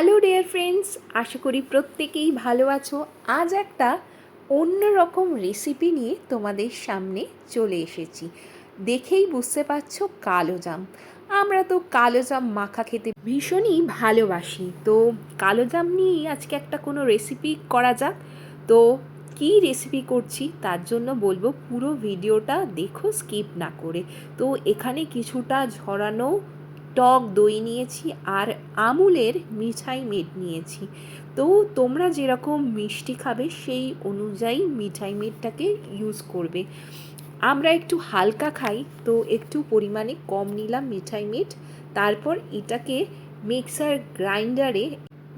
Hello dear friends আশা করি প্রত্যেকেই ভালো আছো। আজ একটা অন্য রকম রেসিপি নিয়ে তোমাদের সামনে চলে এসেছি। দেখেই বুঝতে পারছ কালো জাম। আমরা তো কালো জাম মাখা খেতে ভীষণই ভালোবাসি। তো কালো জাম নিয়েই আজকে একটা কোনো রেসিপি করা যাক। তো কী রেসিপি করছি তার জন্য বলব পুরো ভিডিওটা দেখো স্কিপ না করে। তো এখানে কিছুটা ঝরানো টক দই নিয়েছি আর আমুলের মিঠাই মেট নিয়েছি। তো তোমরা যেরকম মিষ্টি খাবে, সেই অনুযায়ী মিঠাই মেটটাকে ইউজ করবে। আমরা একটু হালকা খাই, তো একটু পরিমাণে কম নিলাম মিঠাই মেট। তারপর এটাকে মিক্সার গ্রাইন্ডারে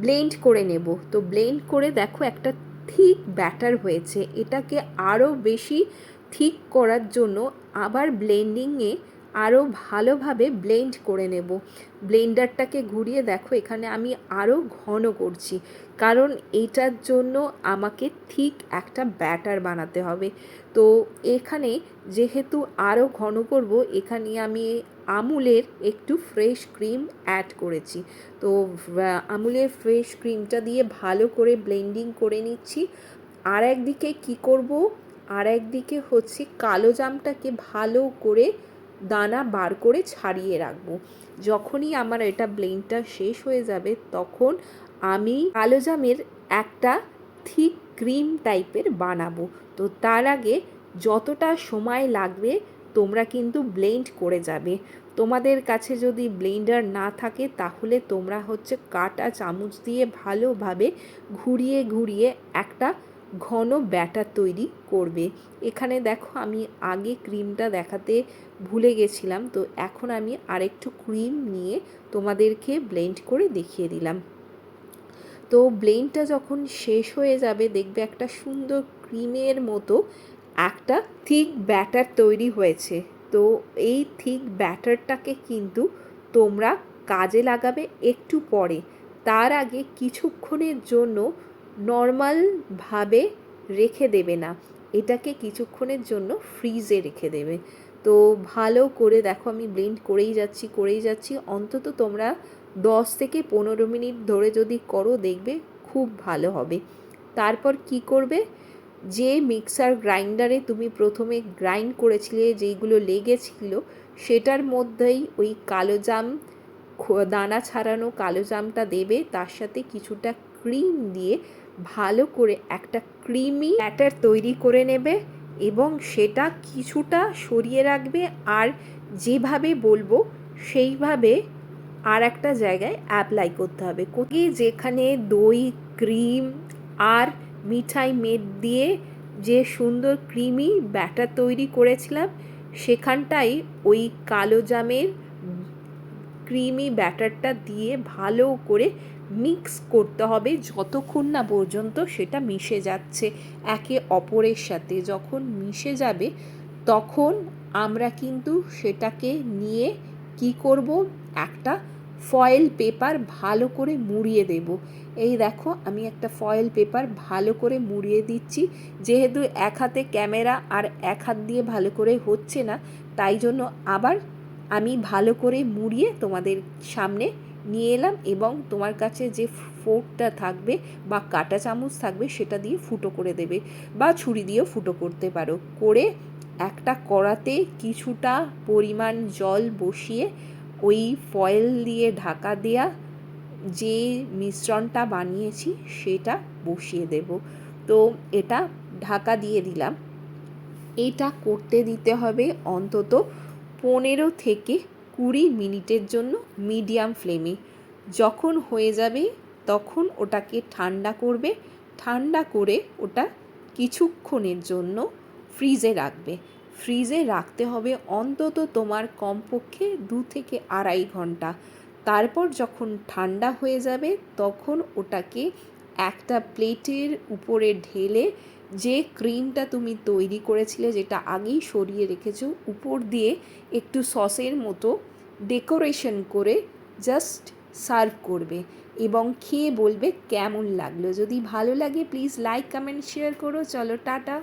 ব্লেন্ড করে নেব। তো ব্লেন্ড করে দেখো একটা থিক ব্যাটার হয়েছে। এটাকে আরও বেশি থিক করার জন্য আবার ব্লেন্ডিংয়ে আরও ভালোভাবে ব্লেন্ড করে নেব। ব্লেন্ডারটাকে ঘুরিয়ে দেখো, এখানে আমি আরও ঘন করছি। কারণ এটার জন্য আমাকে ঠিক একটা ব্যাটার বানাতে হবে। তো এখানে যেহেতু আরও ঘন করব, এখানে আমি আমুলের একটু ফ্রেশ ক্রিম অ্যাড করেছি। তো আমুলের ফ্রেশ ক্রিমটা দিয়ে ভালো করে ব্লেন্ডিং করে নিচ্ছি। আর একদিকে কী করব? আর একদিকে হচ্ছে কালো জামটাকে ভালো করে দানা বার করে ছাড়িয়ে রাখব। যখনই আমার এটা ব্লেন্ডটা শেষ হয়ে যাবে, তখন আমি কালো জামের একটা থিক ক্রিম টাইপের বানাবো। তো তার আগে যতটা সময় লাগবে, তোমরা কিন্তু ব্লেন্ড করে যাবে। তোমাদের কাছে যদি ব্লেন্ডার না থাকে, তাহলে তোমরা হচ্ছে কাটা চামচ দিয়ে ভালোভাবে ঘুরিয়ে ঘুরিয়ে একটা ঘন ব্যাটার তৈরি করবে। এখানে দেখো আমি আগে ক্রিমটা দেখাতে ভুলে গেছিলাম, তো এখন আমি আরেকটু ক্রিম নিয়ে তোমাদেরকে ব্লেন্ড করে দেখিয়ে দিলাম। তো ব্লেন্ডটা যখন শেষ হয়ে যাবে, দেখবে একটা সুন্দর ক্রিমের মতো একটা থিক ব্যাটার তৈরি হয়েছে। তো এই থিক ব্যাটারটাকে কিন্তু তোমরা কাজে লাগাবে একটু পরে। তার আগে কিছুক্ষণের জন্য নর্মালভাবে রেখে দেবে না। এটাকে কিছুক্ষণের জন্য ফ্রিজে রেখে দেবে। তো ভালো করে দেখো আমি ব্লেন্ড করেই যাচ্ছি করেই যাচ্ছি। অন্তত তোমরা দশ থেকে পনেরো মিনিট ধরে যদি করো, দেখবে খুব ভালো হবে। তারপর কি করবে? যে মিক্সার গ্রাইন্ডারে তুমি প্রথমে গ্রাইন্ড করেছিলে, যেইগুলো লেগেছিল, সেটার মধ্যেই ওই কালো জাম দানা ছাড়ানো কালো জামটা দেবে। তার সাথে কিছুটা ক্রিম দিয়ে ভালো করে একটা ক্রিমি ব্যাটার তৈরি করে নেবে এবং সেটা কিছুটা সরিয়ে রাখবে। আর যেভাবে বলব, সেইভাবে আর একটা জায়গায় অ্যাপ্লাই করতে হবে। কোথায় যেখানে দই ক্রিম আর মিঠাই মেদ দিয়ে যে সুন্দর ক্রিমি ব্যাটার তৈরি করেছিলাম সেখানটাই ওই কালো জামের ক্রিমি ব্যাটারটা দিয়ে ভালো করে মিক্স করতে হবে যতক্ষণ না পর্যন্ত সেটা মিশে যাচ্ছে একে অপরের সাথে। যখন মিশে যাবে তখন আমরা কিন্তু সেটাকে নিয়ে কি করব? একটা ফয়েল পেপার ভালো করে মুড়িয়ে দেব। এই দেখো, আমি একটা ফয়েল পেপার ভালো করে মুড়িয়ে দিচ্ছি। যেহেতু এক হাতে ক্যামেরা আর এক হাত দিয়ে ভালো করে হচ্ছে না, তাই জন্য আবার আমি ভালো করে মুড়িয়ে তোমাদের সামনে নিয়ে এলাম এবং তোমার কাছে যে ফোর্কটা থাকবে বা কাটা চামচ থাকবে সেটা দিয়ে ফুটো করে দেবে বা ছুরি দিয়েও ফুটো করতে পারো। করে একটা কড়াতে কিছুটা পরিমাণ জল বসিয়ে ওই ফয়েল দিয়ে ঢাকা দেয়া যে মিশ্রণটা বানিয়েছি সেটা বসিয়ে দেব। তো এটা ঢাকা দিয়ে দিলাম। এটা করতে দিতে হবে অন্তত পনেরো থেকে কুড়ি মিনিটের জন্য মিডিয়াম ফ্লেমে। যখন হয়ে যাবে, তখন ওটাকে ঠান্ডা করবে। ঠান্ডা করে ওটা কিছুক্ষণের জন্য ফ্রিজে রাখবে। ফ্রিজে রাখতে হবে অন্তত তোমার কমপক্ষে দু থেকে আড়াই ঘণ্টা। তারপর যখন ঠান্ডা হয়ে যাবে, তখন ওটাকে একটা প্লেটের উপরে ঢেলে যে ক্রিমটা তুমি তৈরি করেছিলে, যেটা আগেই সরিয়ে রেখেছো, উপর দিয়ে একটু সসের মতো ডেকোরেশন করে জাস্ট সার্ভ করবে এবং খেয়ে বলবে কেমন লাগল। যদি ভালো লাগে প্লিজ লাইক কমেন্ট শেয়ার করো। চলো, টাটা।